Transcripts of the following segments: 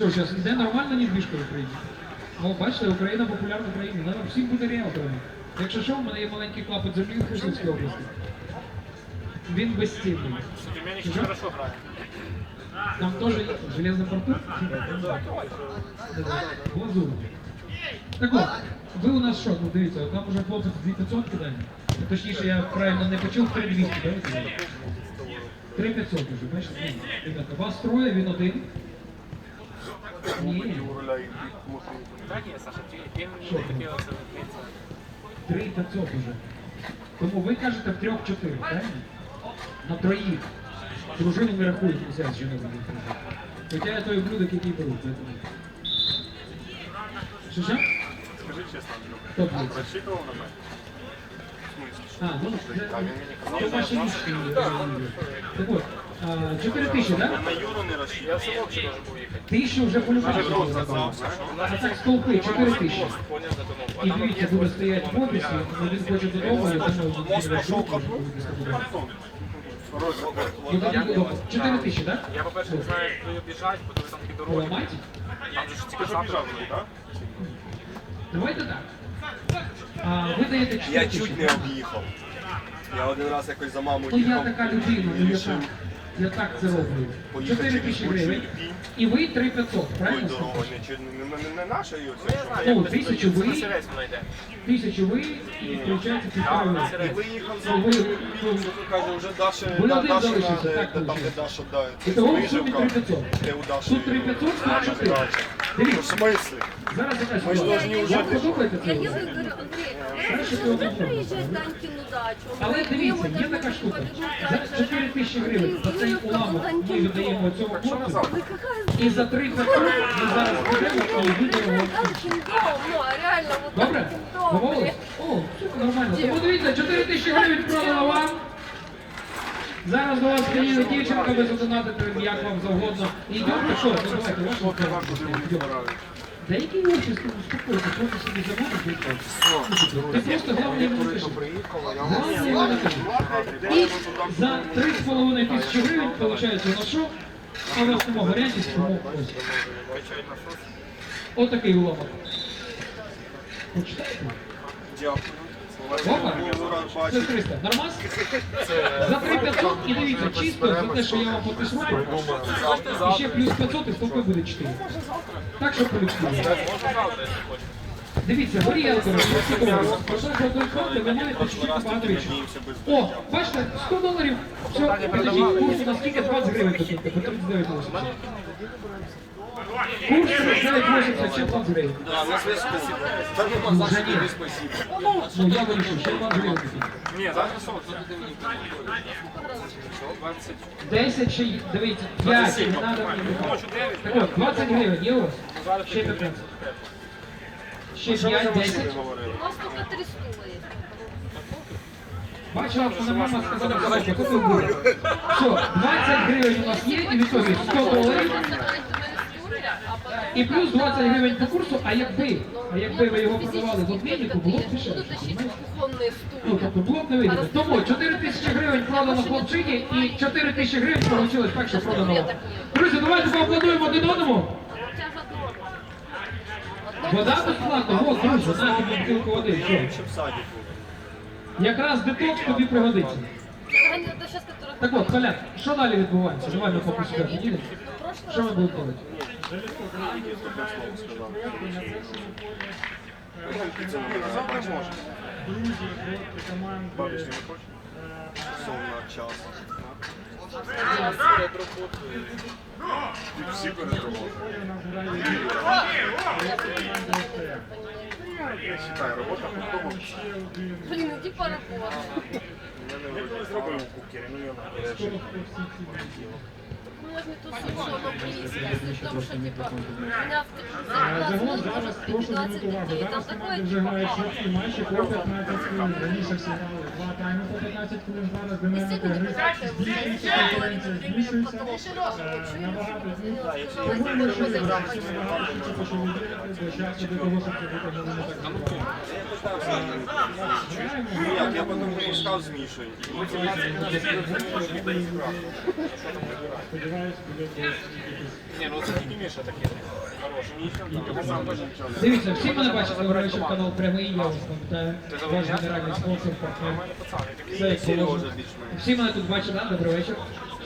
Що, зараз йде нормальна недвіжка в Україні? О, бачите, Україна популярна в країні. Треба всім бути ріелторами. Якщо що, в мене є маленький клапоть землі в Херсонській області. Він безцінний. Играют. Там теж є железний порту. Глазур. Так от, ви у нас що, ну дивіться, там уже хлопець 2500 кидає. Точніше, я правильно не почув 3200, так? 3500 уже, бачите? Ребята, вас троє, він один. Ні, Да нет, Саша, ты ты Что не ты? хотелось закрыться. 3500 уже. Тому ви кажете в трьох-чотири, правильно? На троїх. Дружину не рахують, нельзя з жінок. Хоча я той ублюдок, який беру. поэтому. Що що? Скажи честно, Андрюха, Хто б'ється? рассчитывал на мене? А, ну, це це ваші інші. Так от, а, 4 тисячі, так? На Юру не рассчитывал. Я в село вообще должен был ехать. Тисячу вже полюбили. А так стовпи, 4 тисячі. І дивіться, буде стояти в офісі, він хоче додому, я думаю, він буде додому. 4 тисячі, так? Я, по-перше, не знаю, як обіжать, бо там такі дороги. Поламайте? Там же ж тільки завтра, так? Давайте так. А, ви даєте 4 Я тисячі. чуть не об'їхав. Я один раз якось за маму Ну я їхав. така людина, і ну так. Я так це роблю. поїхати 4 тисячі гривень. і. Ви 3500, Тою правильно? дорогою, не, не, не, не нашою. Ну, це я що? знаю, Ну, тисячу ви-. Тисячу ви і включається Так, півтора на ви. І виїхав за Ну, ви- Пінь, каже, вже Даша, Ви да, один Даша, залишився, де- так там, де виходить. Даша, да, І того в сумі виживка, 3500. де у Даші. Тут 3500, тут 4. Ну, в смислі? зараз якась Ми ж ситуація. вже Я це? і говорю, Але дивіться, є така штука. За 4 тисячі гривень за цей уламок ми віддаємо цьому хлопцю. І за 3500 ми зараз підемо і вот Добре? Домовились? О, все нормально. Тому дивіться, 4 тисячі гривень продано вам. Зараз до вас приїде дівчинка, ви задонатите як вам завгодно. Йдемте, що? Ну давайте, вашу справу. Да иди вообще, успокойся, просто собі замовити. Ти просто головне йому не кажи. Головне йому не кажи. І за 3,5 тисячі гривень, виходить, на що? А у нас нема варіантів, тому ось. Отакий уламок. Почитайте. Дякую. Це 300. Нормас? За 3500 і дивіться, чисто за те, що я вам підписую. І ще плюс 500 і стопи буде 4. Так, що хочеш. Дивіться, горієнтори, продовжувати конти, ви маєте чуть-чуть багато речей. О, бачите, 100 доларів. Все, підождіть, курс у нас тільки 20 гривень тут, по 39,80. Курс 39,80, ще 20 гривень. Да, на зв'язку. Та ну, Ну, Саша, вже ні. спасибо. Ну, я вирішив, ще 20 гривень. Ні, завтра що? Тут ти мені Що, 20? 10 ще, є. дивіться, 5, не треба мені Ночу вибирати. 9. Так от, 20 гривень є у вас? Ще 15. Ще 5, 10. У нас стула є. Бачила, що мама сказала, що купив бургер. Все, 20 гривень у нас є, і відповідь 100 доларів. І плюс 20 гривень по курсу, а якби, а якби ви його продавали в обміннику, було б дешевше. Тащити кухонні Ну, тобто було б не вигідно. Тому 4 тисячі гривень продано хлопчині і 4 тисячі гривень вийшло так, що продано вам. Друзі, давайте поаплодуємо один одному. Вода безплатна, о, друзі, на тобі бутилку води. В. Якраз детокс тобі пригодиться. Так от, Колян, що далі відбувається? Давай ми поки. Що ми будемо робити? Завтра може. Бабич не хоче? Сон на час. Всі перед роботою. Я вважаю, робота по тому. Блин, иди поработай. Зробив у кукері, ну я Ну, я не тусую, что оно близко. В том, что, типа, у меня в Загалом зарплата зараз может прошу 15 увагу. детей. Там такое, команди вже типа, грають швидкі матчі по 15 хвилин. Раніше всі два тайми по 15 хвилин, зараз динаміка Естественно, гри прекрасно. збільшується, конкуренція збільшується. Е, Набагато днів. Тому ми вже граємо набагато швидше почали діяти, бо часу до того, щоб це виконали не так багато. Ніяк, Ні, ну це тільки Міша такий. Хороший. Дивіться, всі мене добрий вечір, канал прямий, я вас пам'ятаю. Ваш генеральний спонсор, партнер. Все як положено. Всі мене тут бачать, да? добрий вечір.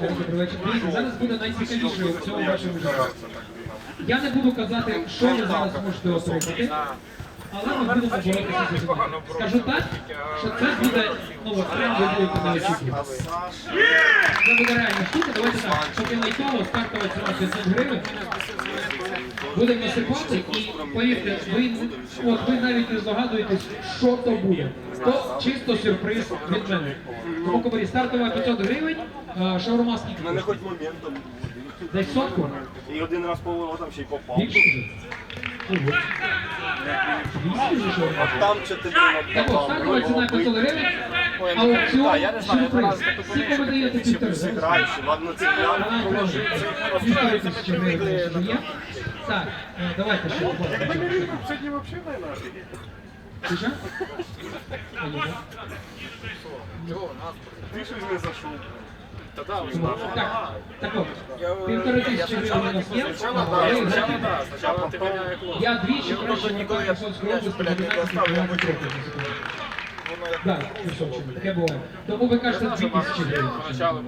Добрий вечір. Дивіться, зараз буде найцікавіше в цьому вашому житті. Я не буду казати, що ви зараз можете отримати, але ми будемо життя. Скажу так, що це буде, ну прям ви будете не очікувати. Це буде реальна штука, давайте так, поки лайтово, стартова ціна 500 гривень. Будемо насипати і повірте, ви, от, ви навіть не здогадуєтесь, що то буде. То чисто сюрприз від мене. Тому комарі, стартова 500 гривень, а, шаурма скільки? Мене хоч моментом. Десь сотку? І один раз поворотом ще й попав. Більше вже? Вісім? Там чотири Так от, стартова ціна 500 аукціон Так, я не сюрприз. півтори? Ладно, це я. Півтори тисячі гривень є. Так, е, давайте ще. Сьогодні взагалі. Ти що? Ти щось не зайшов. Так, так от, півтори тисячі гривень у нас є. Я двічі краще вертаю Херсонську область на 12 кілометрів. Так, таке буває. Тому ви кажете 2 тисячі гривень. Спочатку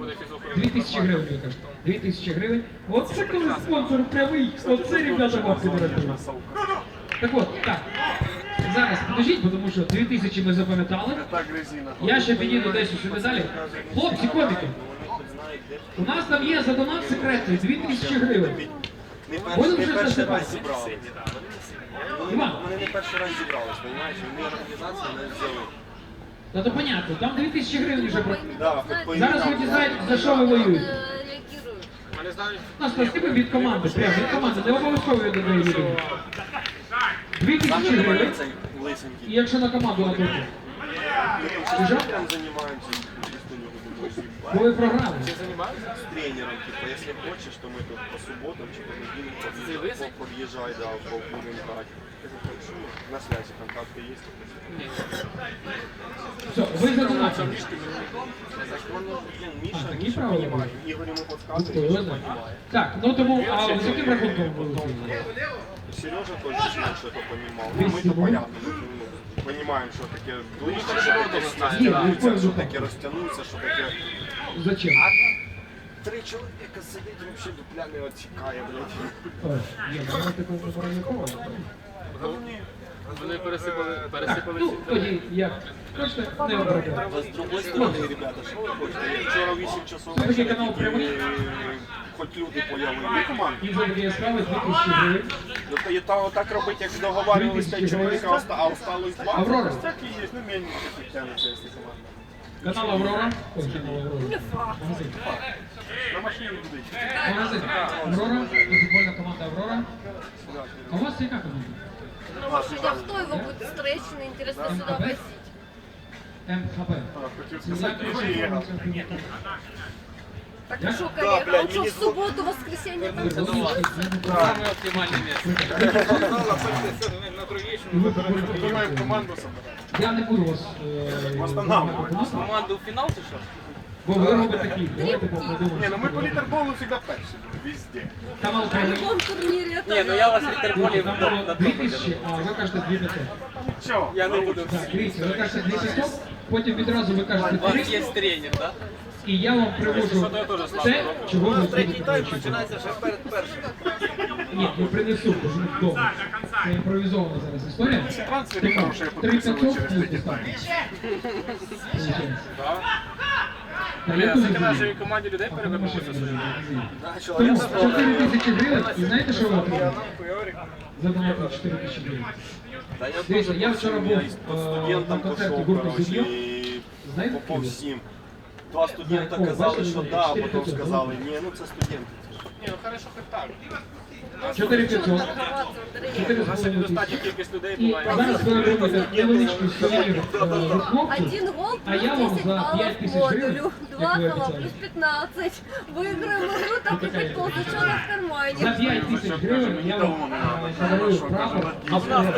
2 тисячі гривень, ви кажете. 2 тисячі гривень. Оце коли спонсор прямий. Оце, ребята, бабки дорогие. Так от, так. Зараз підождіть, бо тому що 2 тисячі ми запам'ятали. Я ще підійду десь у сюди далі. Хлопці, коміки, у нас там є за донат секретний 2 тисячі гривень. Не Будемо не вже перший засипати. раз. Іван. Вони не перший раз зібрались, розумієш? Вони організацію не взяли. Та то понятно, там 2 тисячі гривень вже про... Да, хоч по Зараз ви дізнаєтесь, за що ви воюєте. Реагируют. У нас пластиви від команди, прямо від команди, не обов'язково від одної людини. 2 тисячі гривень, цей і якщо на команду на групу. Ми там прям займаємося. чисто любимо. Бо ви програли. займаються. С тренером, типа, если хочешь, то мы тут по субботам, чи понедельник подъезжай, подъезжай, да, в будем играть. На связи контакты есть? Все, ви за донатом. Ну, Миша, А, такі Миша правила понимает. були? Игорь ему Ух подсказывает, ти, Миша ладно. понимает. Так, ну тому, а з яким рахунком ви виходили? Сережа тоже что-то понимал. Ну, мы-то понятно, мы ну, понимаем, что таке ближче, що таке стягнуться, ну, що ну, таке розтягнуться, що таке... Зачем? Три чоловіка сидить, вообще дуплями отсікає, блядь. Ой, Ні, ну ми такого не порахували. Вони пересипали, пересипали ну всі. тоді як? Хочете, не. А з другої сторони, ребята, що ви хочете? Я вчора 8 часов Все-таки вечора канал прямий. Хоч люди появили. команди. І за такі справи 2 тисячі гривень. Ну, то, і та, отак робити, як договарювались 5 чоловік, а осталось 2. Аврора. Так і є, ну мені не тягнеться, якщо команда. Канал Аврора. Ой, канал Аврора. Магазин. На машині буде. Магазин. Аврора. Футбольна команда Аврора. А у вас яка команда? Ну, может, а кто его будет встречный, интересно сюда возить? МХП. Хотів сказати, що є. Так Да? а что, Да, коллега, блядь, лучше мне в субботу, воскресенье там Саме оптимальне місце. На Троєщину. Команду собрати. Я не буду вас е, Восстанавливать. Команду в фінал чи що? бо ви робите кліп. Давайте. Ні, ну ми по літерболу завжди перші. Везде. Канал в прямий. любом турнире. это Ні, ну я вас було на 2 тисячі, а ви кажете 2 500. Чого? Я не буду. Так, дивіться, ви кажете 2 500, потім відразу ви кажете У вас 3, є тренер, так? І я вам привожу те, чого ви будете перед першим. Ні, я принесу, кажу вдома. Це імпровізована зараз історія. Трансфери хороші, я 3 500 підписував плюс доставка. Получається. Так. Та Я я дуже таки нашій зрозумів. команді людей машину сьогодні. Тому 4 тисячі гривень, і знаєте, що ви отримали? За донатні 4 тисячі гривень. Дивіться, я вчора був е, на студентом концерті коротше, Зуб'єв. Знаєте, хто? Два студента казали, що люди, да, а 4 потім сказали, ні, ну це студенти. Ні, ну хорошо, хоч так. 4500. торговаться, Андрей. У нас 4,5 сьогодні тисячі. достатня кількість людей І була. зараз ви отримаєте невеличкий сувенір е, від хлопців. Один гол А плюс я вам 10 за баллов 5 тисяч модулю. гривень, Два як ви гола обіцяли. плюс 15. Выиграем игру, так и хоть ползачона в За кармане. 5 тисяч гривень я вам е, подарую прапор автограф.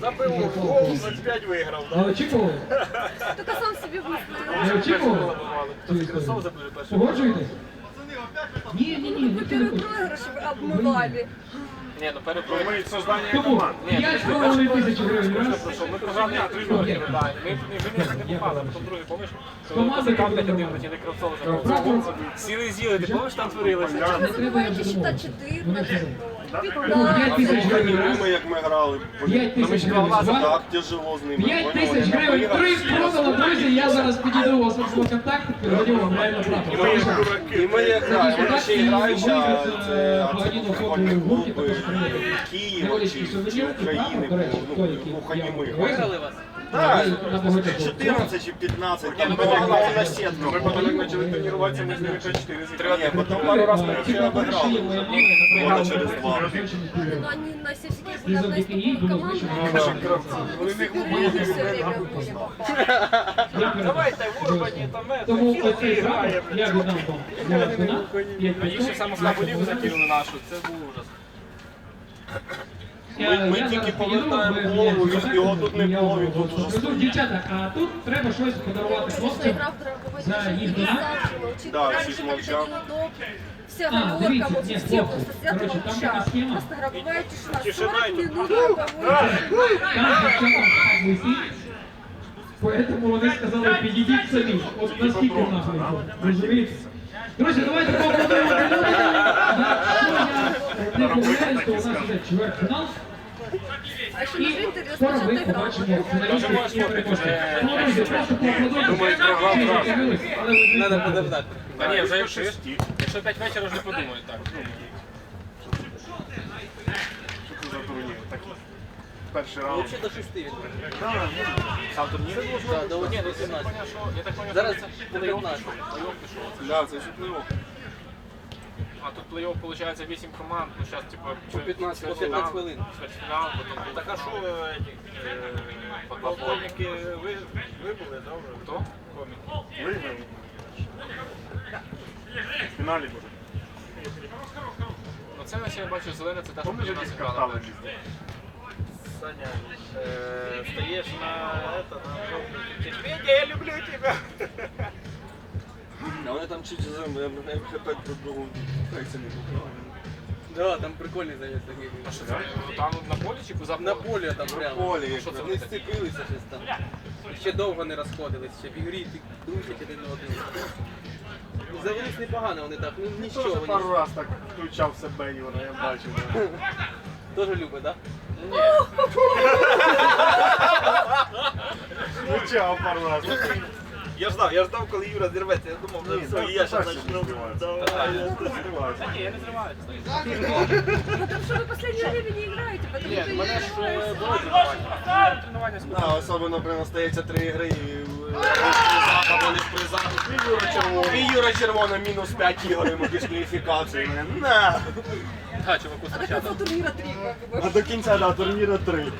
Забив гол, 0-5 виграв. Не очікували? Только сам себе выставил. Не очікували? Цю історію? Погоджуєтесь? Ні, ні, ні. ми перепрограш обмивали. Ні, ну перепромить создання команд. Ні, ми не попали, а потім другий помиш. Команди там не дивно, не кравцово. Сіли з'їли, ти помиш там творилося. Ви називаєте щита 14. Ну, 5 тисяч гривень як ми грали, 5 гривень так тяжело з ними. 5 гривень три продала, друзі, я зараз підійду вас в контакту, переводю вам реально правду. І ми як граємо, ми ще ну, ну, і граючи, а це абсолютно футбольні клуби Києва чи Україна, ну, Україні ми. Виграли вас? Так, на багатьох 14 чи 15, Ні, там ну, була ми головна так- сітка. Ми потім як почали тренуватися, ми з ними 5-4 зіграли. Ні, потім пару раз ми Ці ще перші обіграли. моя мама Года через два. Но они на сельские І были завдяки їй одна из було команд. вирішено. Вони не Перерывы все время были. Давайте в Урбані, там Тому оцей прапор я віддам вам. Зараз вона, п'ять А їх ще саму слабу лігу закинули нашу, це був ужас. Я- Ми- ми я тільки повертаємо голову, його тут не було, він тут уже стоїть. Дівчата, а тут треба щось подарувати хлопцям. За не донат? Да, всіх как-то мовчав. неудобно. А, дивіться, вот ні, все хлопці, просто сидят коротше, там така схема. Просто гробовая тишина. Тишина 40 минут гробовой. Там. Поэтому вони сказали, підійдіть самі. От наскільки нахуй. Розумієте? Друзі, давайте поаплодуємо. Якщо я не помиляюсь, то у нас іде чвертьфінал. Думаю, програв зразу. Надо подождати. Та ні, вже якщо, якщо 5 вечора не подумають так. Що це за турнір? Такий. Перший раунд. до 6 Да, Сам турнір? Так, до ну 17. Я так поняв, Зараз плей-офф 15. Плей-офф пішов. Це ще плей-офф. А тут плей-офф, виходить, 8 команд, ну зараз, типу, По 15 по 15 хвилин. Чвертьфінал, потім... Так а що Полковники ви, ви були, добре? Хто? Коміки. Виграли. В фіналі буде. Ну це наче я бачу зелене, це те, що як нас картали грали. Саня, э, стоишь на это, на жопе, Медведя, я люблю тебя. А вони там чуть за МХ5 друг другу тайці не купили. Да, там прикольний завіс такий. А що це? Там на полі чи поза На полі там прямо. полі, що це вони сцепилися щось там. Ще довго не розходились, ще в ігрі ти дружать один на один. Завелись непогано вони так, ну нічого. Теж Вони пару раз так включав себе Івана, я бачив. да. теж любить, так? Включав пару раз. Я ждав, я ждав, коли Юра зірветься, я думав, Ні, все, і я собі почну. Давай. Здіваються. Ні, я не зриваю. Потому что вы в последнее время не играете, потому что я не тренування. З Да, особливо при нас стається три гри і е, призах або не в призах. І Юра Червона. І Юра Червона мінус 5 ігор йому дискваліфікацію. На! А до три. А до кінця да, турніру 3.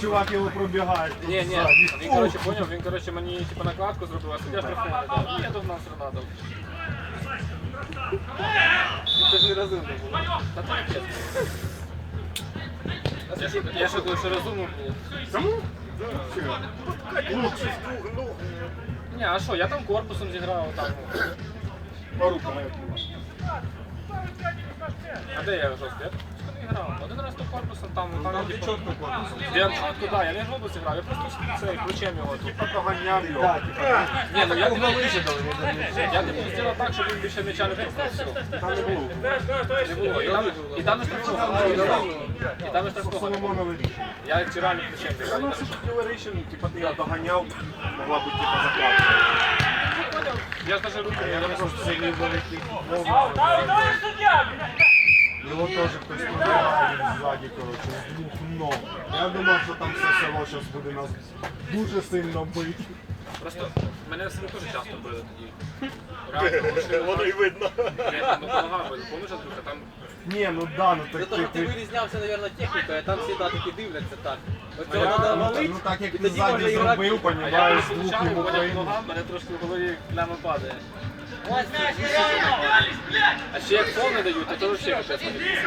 Чувак його пробігає. Ні, ні, він, коротше, поняв, він, коротше, мені, типу, накладку зробив, а суддя штрафує, да. І я догнав Сенатов. Це ж нерозумно було. Та так, чесно. Я ще думаю, що розумно було. Кому? Ні, а що, я там корпусом зіграв, там. ну. Порука моя. А де я жорстко? Я не грав. Один раз то корпусом, там, там, там чітко корпусом. Я чітко, да, я не в глобусі грав, я просто цей ключем його тут. Доганяв його. Ні, ну я не Я не буду зробити так, щоб він більше м'яча не пропустив. Там не було. Не було. І там, і там не штрафував. І там не штрафував. Я вчора не ключем Воно зіграв. все теоретично, типа ти його доганяв, могла бути типа закладка. Я ж даже руки я не Я розумію. просто сильний великий. Його теж хтось він ззаді, коротше, з двох ног. Я думав, що там все село зараз буде нас дуже сильно бити. Просто мене себе дуже часто били тоді. Реально, Воно і видно. Ну. Помниш, Андрюха, там Ні, ну да, ну так те, ти, що ти ти, вирізнявся, мабуть, технікою, а там завжди таки дивляться так. Ось цього треба ну, валити, ну так як і ти тоді ззаді можна грати. зробив, А я понімаєш, з двох йому нога, мене трошки в голові пляма падає. А ще як фон не дають, то теж ще капець.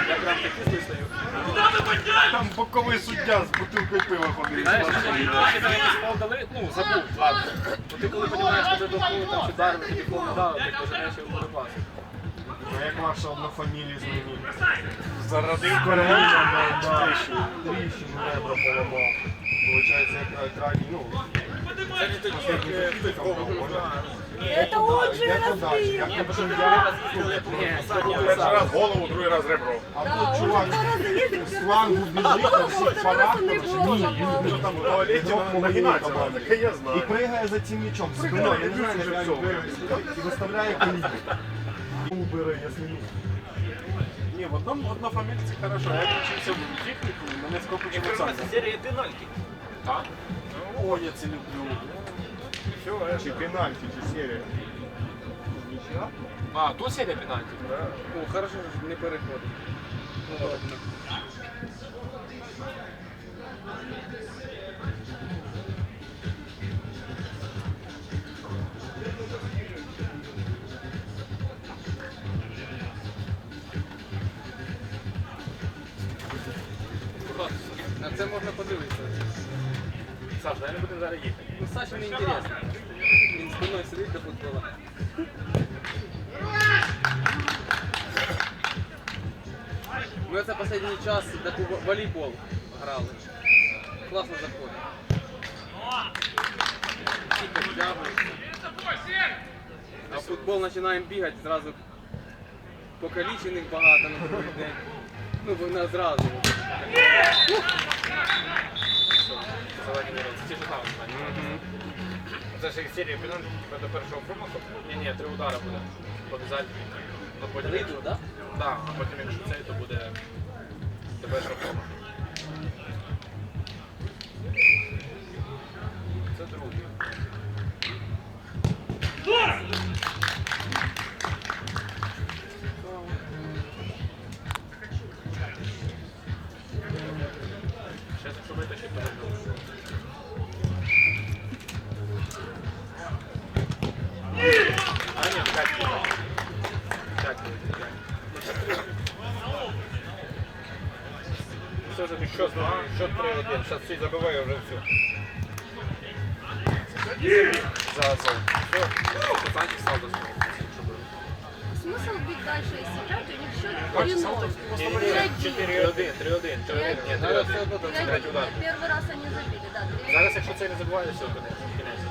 Я прям такі стою. Там боковий суддя з бутилкою пива ходить. Знаєш, ще там якийсь дали, ну, забув, ладно. Бо ти коли розумієш, коли дохнули, там чи дарили, тобі фол не дали, ти поженеш його перепас. А як ваша однофамілія з ними? Зародив кореніння на тріщину. Тріщину ребра поламав. Получається, як крайній, ну, Це не тоді, як ти Это он же як разбил. Перший раз голову, другий раз ребро. А тут чувак з флангу біжить, на всіх в. Там туалеті нагинатися треба, таке я І пригає за цим м'ячом. Спиною, я не знаю, як він вирве. І виставляє коліно. Убере, якщо ні. Ні, в одному однофамільці хорошо. Я вчився в техніку, мене скопичило сам. серія пенальті. Так? О, я це люблю. Все, Чи пенальті, чи серія. А, то серія пенальті? О, хорошо, що не переходить. Ну, ладно. На це можна подивитися. Саш, я не буду зараз їхати. Ну, Саші не інтересно. Він спиною сидить до футбола. Ми це останній час таку волейбол грали. Класно заходить. Всі підтягуються. А в футбол починаємо бігати зразу покалічених багато на другий день. Ну, бо на зразу. Зелені. Це ті ж там. Це ж як серія пенальті, типу до першого промаху. Ні, ні, три удари буде. Обов'язково. Ну, потім, Рейду, так? Да, а потім якщо цей, то буде до першого промаху. Що два, що три один. Зараз всі забиває вже все. За за. Все, пацанчик став до свого. Смысл бить дальше и Первый раз они забили, да. три- Зараз, якщо цей не забуває, все, кінець.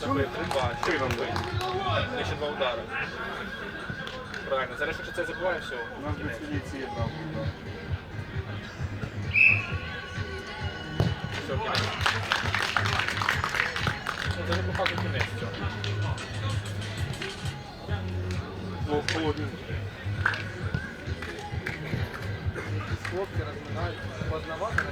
Забив 3-2, що там бить? Ще два удари. Правильно, зараз, якщо цей забуває, все, кінець. Все, кінець. Це не показує кінець цього. Холодний. Хлопці розминають. Познавати.